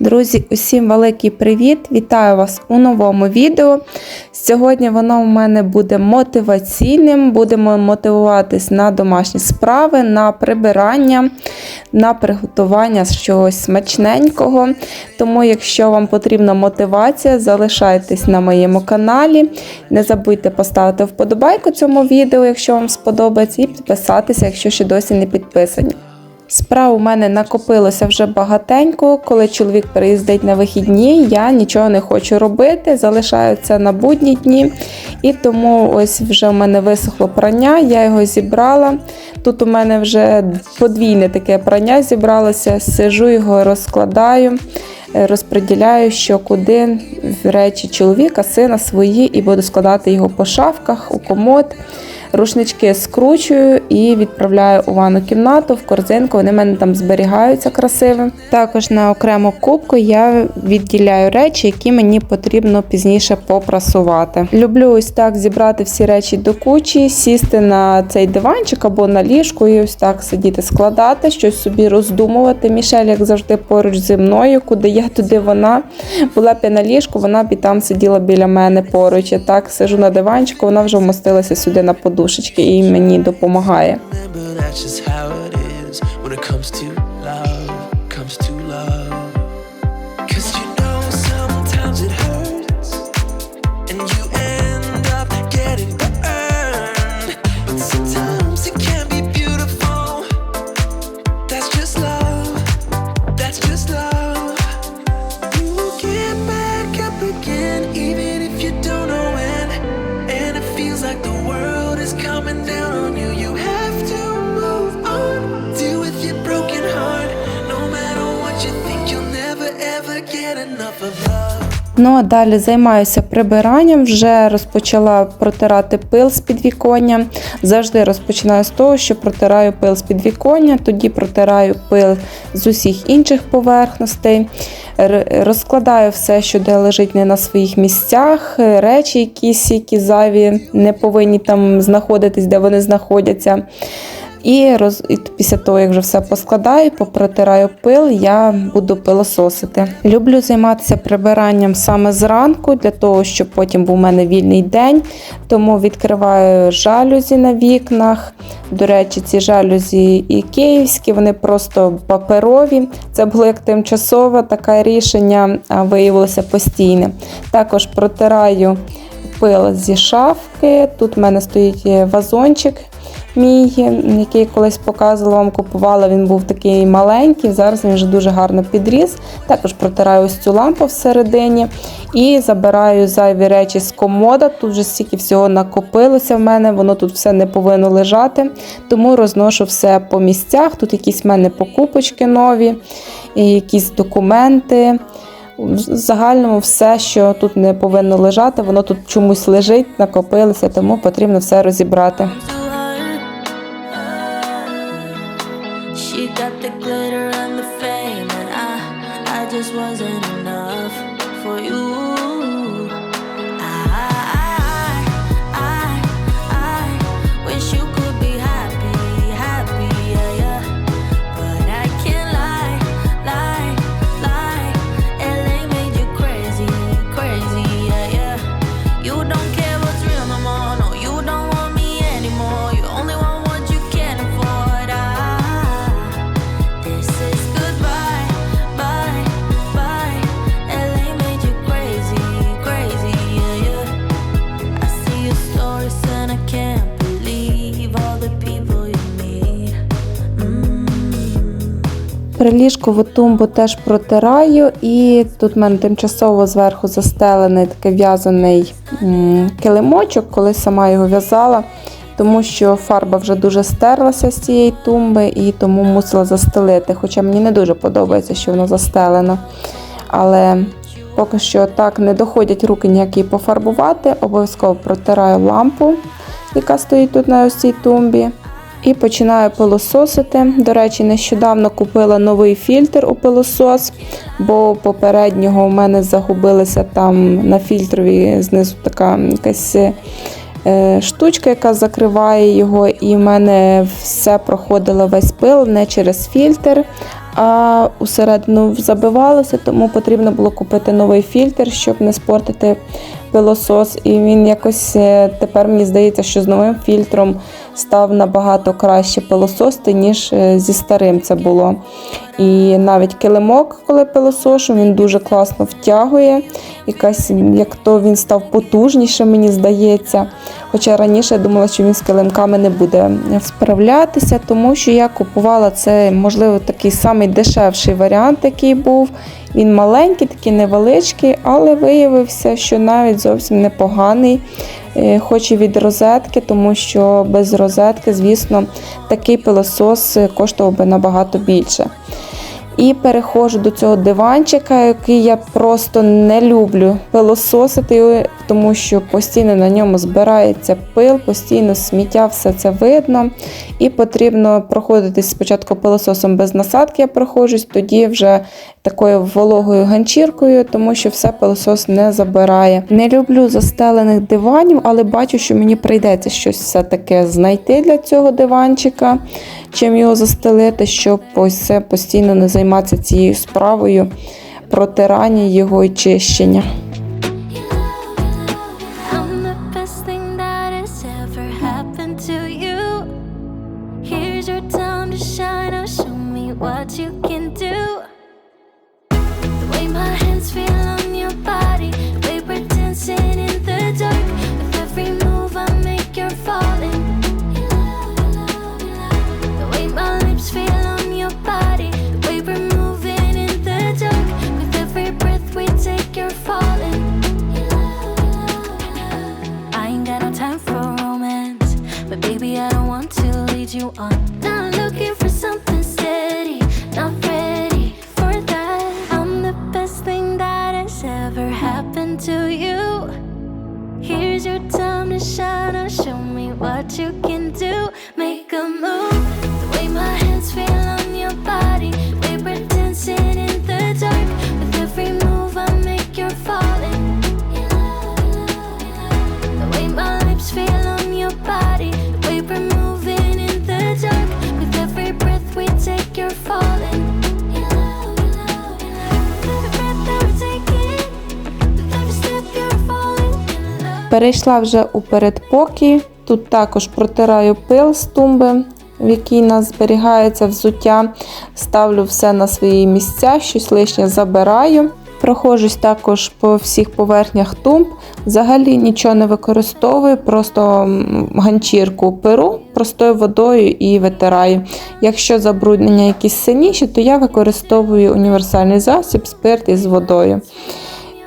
Друзі, усім великий привіт! Вітаю вас у новому відео. Сьогодні воно у мене буде мотиваційним. Будемо мотивуватись на домашні справи, на прибирання, на приготування чогось смачненького. Тому, якщо вам потрібна мотивація, залишайтесь на моєму каналі. Не забудьте поставити вподобайку цьому відео, якщо вам сподобається, і підписатися, якщо ще досі не підписані. Справ у мене накопилося вже багатенько. Коли чоловік приїздить на вихідні, я нічого не хочу робити, залишаю це на будні дні. І тому ось вже в мене висохло прання, я його зібрала. Тут у мене вже подвійне таке прання зібралося, сижу його, розкладаю. Розподіляю, що куди в речі чоловіка, сина свої, і буду складати його по шафках, у комод. Рушнички скручую і відправляю у ванну кімнату в корзинку. Вони в мене там зберігаються красиво. Також на окрему кубку я відділяю речі, які мені потрібно пізніше попрасувати. Люблю ось так зібрати всі речі до кучі, сісти на цей диванчик або на ліжку і ось так сидіти, складати, щось собі роздумувати. Мішель, як завжди, поруч зі мною, куди я, туди вона. Була б я на ліжку, вона б і там сиділа біля мене поруч. Я так сижу на диванчику, вона вже вмостилася сюди на подушечки і мені допомагає. Love, comes to love. Ну а далі займаюся прибиранням. Вже розпочала протирати пил з підвіконня. Завжди розпочинаю з того, що протираю пил з підвіконня, тоді протираю пил з усіх інших поверхностей. Розкладаю все, що де лежить не на своїх місцях, речі, якісь, які зайві, не повинні там знаходитись, де вони знаходяться. І, роз... і після того, як вже все поскладаю, попротираю пил, я буду пилососити. Люблю займатися прибиранням саме зранку, для того, щоб потім був у мене вільний день. Тому відкриваю жалюзі на вікнах. До речі, ці жалюзі і київські, вони просто паперові. Це було як тимчасове таке рішення, а виявилося постійне. Також протираю пил зі шафки. Тут в мене стоїть вазончик мій, який колись показувала вам, купувала. Він був такий маленький. Зараз він вже дуже гарно підріс. Також протираю ось цю лампу всередині і забираю зайві речі з комода. Тут вже стільки всього накопилося в мене, воно тут все не повинно лежати. Тому розношу все по місцях. Тут якісь в мене покупочки нові, якісь документи. В загальному все, що тут не повинно лежати, воно тут чомусь лежить, накопилося, тому потрібно все розібрати. thousand. Приліжкову тумбу теж протираю, і тут в мене тимчасово зверху застелений такий в'язаний килимочок, коли сама його в'язала, тому що фарба вже дуже стерлася з цієї тумби і тому мусила застелити. Хоча мені не дуже подобається, що воно застелено. Але поки що так не доходять руки ніякі пофарбувати. Обов'язково протираю лампу, яка стоїть тут на цій тумбі. І починаю пилососити. До речі, нещодавно купила новий фільтр у пилосос, бо попереднього у мене загубилася там на фільтрові знизу така якась е, штучка, яка закриває його, і в мене все проходило весь пил не через фільтр, а усередину забивалося, тому потрібно було купити новий фільтр, щоб не спортити пилосос. І він якось е, тепер мені здається, що з новим фільтром став набагато краще пилосости, ніж е, зі старим це було. І навіть килимок, коли пилосошу, він дуже класно втягує. Якась як то він став потужніше, мені здається. Хоча раніше я думала, що він з килимками не буде справлятися, тому що я купувала це, можливо, такий самий дешевший варіант, який був. Він маленький, такий невеличкий, але виявився, що навіть зовсім непоганий, е, хоч і від розетки, тому що без розетки, звісно, такий пилосос е, коштував би набагато більше. І переходжу до цього диванчика, який я просто не люблю пилососити, тому що постійно на ньому збирається пил, постійно сміття, все це видно. І потрібно проходитись спочатку пилососом без насадки, я проходжусь, тоді вже такою вологою ганчіркою, тому що все пилосос не забирає. Не люблю застелених диванів, але бачу, що мені прийдеться щось все таке знайти для цього диванчика, чим його застелити, щоб ось це постійно не займатися цією справою протирання його і чищення. Перейшла вже у передпокій. Тут також протираю пил з тумби, в якій нас зберігається взуття. Ставлю все на свої місця, щось лишнє забираю. Проходжусь також по всіх поверхнях тумб. Взагалі нічого не використовую, просто ганчірку перу простою водою і витираю. Якщо забруднення якісь синіші, то я використовую універсальний засіб, спирт із водою.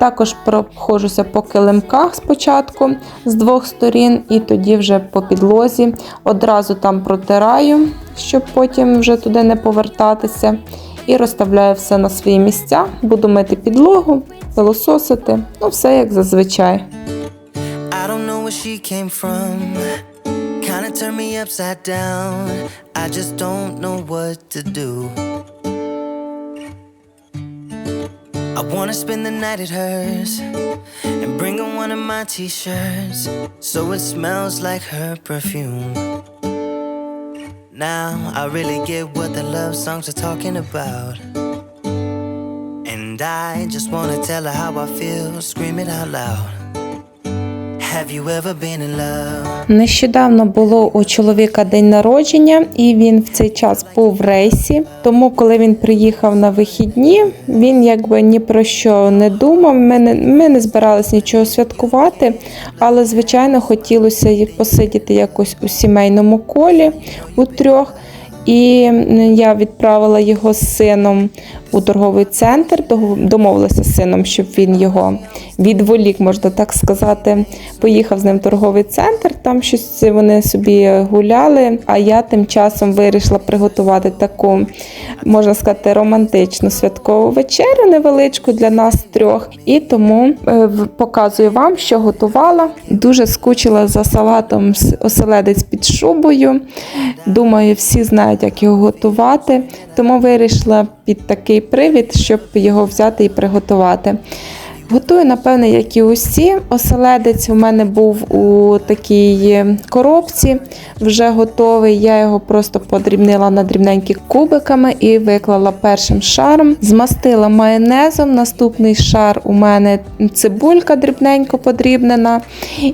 Також проходжуся по килимках спочатку з двох сторін, і тоді вже по підлозі. Одразу там протираю, щоб потім вже туди не повертатися. І розставляю все на свої місця. Буду мити підлогу, пилососити. Ну, все як зазвичай. Kinda turned me upside down. I just don't know what to do. I wanna spend the night at hers and bring her one of my t shirts so it smells like her perfume. Now I really get what the love songs are talking about. And I just wanna tell her how I feel, scream it out loud. Нещодавно було у чоловіка день народження, і він в цей час був в рейсі. Тому, коли він приїхав на вихідні, він якби ні про що не думав. Ми не, ми не збиралися нічого святкувати, але звичайно хотілося посидіти якось у сімейному колі у трьох. І я відправила його з сином у торговий центр, домовилася з сином, щоб він його відволік, можна так сказати. Поїхав з ним в торговий центр, там щось вони собі гуляли. А я тим часом вирішила приготувати таку, можна сказати, романтичну святкову вечерю невеличку для нас трьох. І тому е, показую вам, що готувала. Дуже скучила за салатом оселедець під шубою. Думаю, всі знають, як його готувати. Тому вирішила під такий привід, щоб його взяти і приготувати. Готую, напевне, як і усі. Оселедець у мене був у такій коробці, вже готовий. Я його просто подрібнила на дрібненькі кубиками і виклала першим шаром. Змастила майонезом. Наступний шар у мене цибулька дрібненько подрібнена.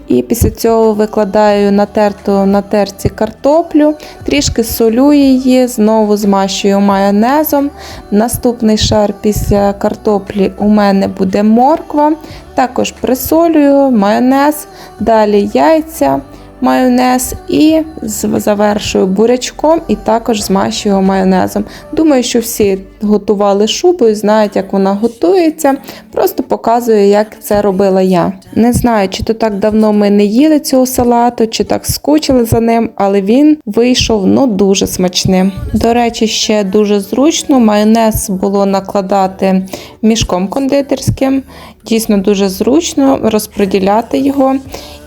І після цього викладаю натерту на терці картоплю, трішки солю її, знову змащую майонезом. Наступний шар після картоплі у мене буде морква. Також присолюю майонез, далі яйця, майонез і завершую бурячком і також змащую його майонезом. Думаю, що всі готували шубу і знають, як вона готується. Просто показую, як це робила я. Не знаю, чи то так давно ми не їли цього салату, чи так скучили за ним, але він вийшов ну дуже смачним. До речі, ще дуже зручно. Майонез було накладати мішком кондитерським. Дійсно дуже зручно розподіляти його.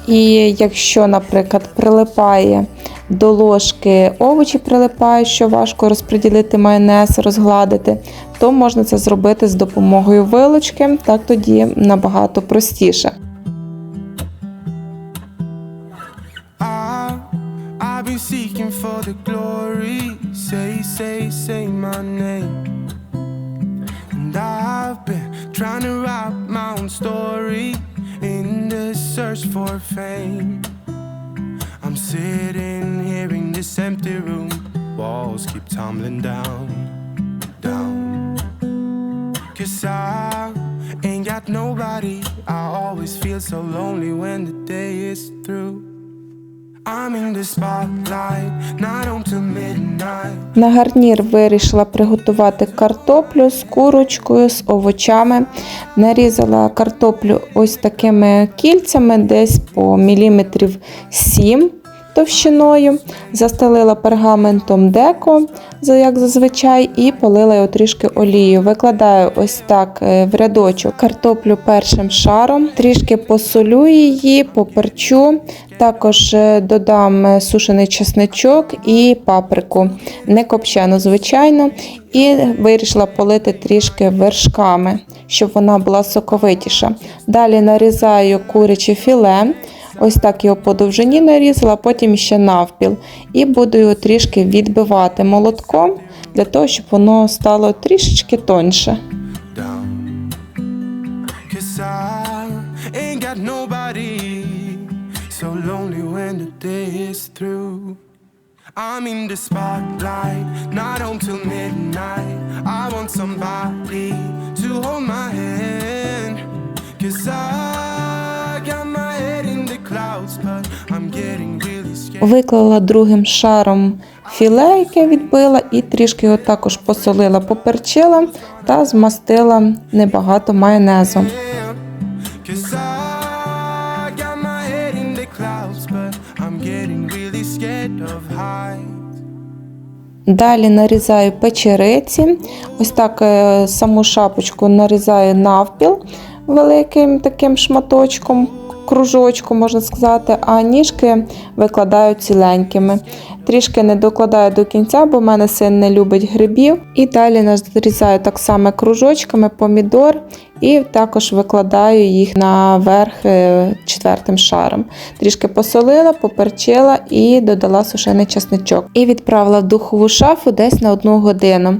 І якщо, наприклад, прилипає до ложки овочі прилипають, що важко розподілити майонез, розгладити, то можна це зробити з допомогою вилочки, так тоді набагато простіше. I, search for fame. I'm sitting here in this empty room. Walls keep tumbling down, down. Cause I ain't got nobody. I always feel so lonely when the day is through. На гарнір вирішила приготувати картоплю з курочкою, з овочами. Нарізала картоплю ось такими кільцями, десь по міліметрів 7 товщиною. Застелила пергаментом деко, як зазвичай, і полила його трішки олією. Викладаю ось так е, в рядочок картоплю першим шаром, трішки посолю її, поперчу. Також е, додам е, сушений чесничок і паприку, не копчену, звичайно, і вирішила полити трішки вершками, щоб вона була соковитіша. Далі нарізаю куряче філе. Ось так його по довжині нарізала, потім ще навпіл. І буду його трішки відбивати молотком для того, щоб воно стало трішечки тоньше. I'm in the spotlight, not on till midnight. I want somebody to hold my hand. Cause I got my Виклала другим шаром філе, яке відбила, і трішки його також посолила, поперчила та змастила небагато heights. Далі нарізаю печериці. Ось так е, саму шапочку нарізаю навпіл великим таким шматочком, кружочком, можна сказати, а ніжки викладаю ціленькими. Трішки не докладаю до кінця, бо в мене син не любить грибів. І далі нарізаю так само кружочками помідор і також викладаю їх наверх е, четвертим шаром. Трішки посолила, поперчила і додала сушений чесничок. І відправила в духову шафу десь на одну годину.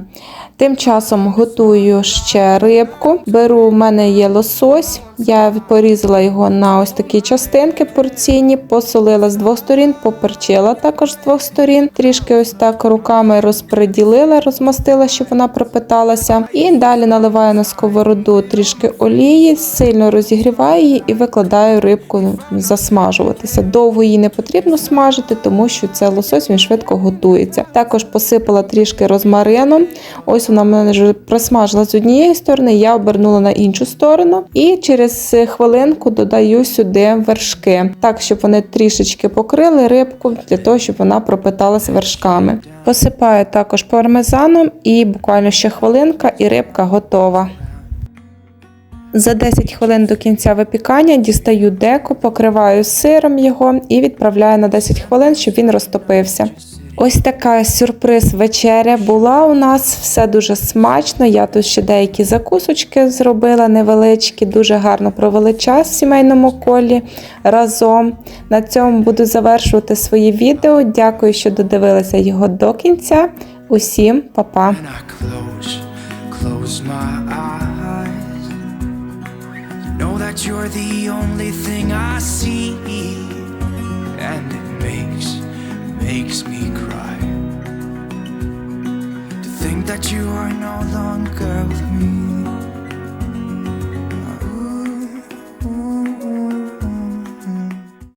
Тим часом готую ще рибку. Беру, у мене є лосось. Я порізала його на ось такі частинки порційні, посолила з двох сторін, поперчила також з двох сторін. Трішки ось так руками розподілила, розмастила, щоб вона пропиталася. І далі наливаю на сковороду трішки олії, сильно розігріваю її і викладаю рибку засмажуватися. Довго її не потрібно смажити, тому що це лосось він швидко готується. Також посипала трішки розмарином. Ось вона мене вже просмажила з однієї сторони, я обернула на іншу сторону. І через хвилинку додаю сюди вершки, так щоб вони трішечки покрили рибку для того, щоб вона пропиталася вершками. Посипаю також пармезаном і буквально ще хвилинка, і рибка готова. За 10 хвилин до кінця випікання дістаю деко, покриваю сиром його і відправляю на 10 хвилин, щоб він розтопився. Ось така сюрприз вечеря була у нас. Все дуже смачно. Я тут ще деякі закусочки зробила невеличкі, дуже гарно провели час в сімейному колі разом. На цьому буду завершувати своє відео. Дякую, що додивилися його до кінця. Усім па-па! When I that you are no longer with me.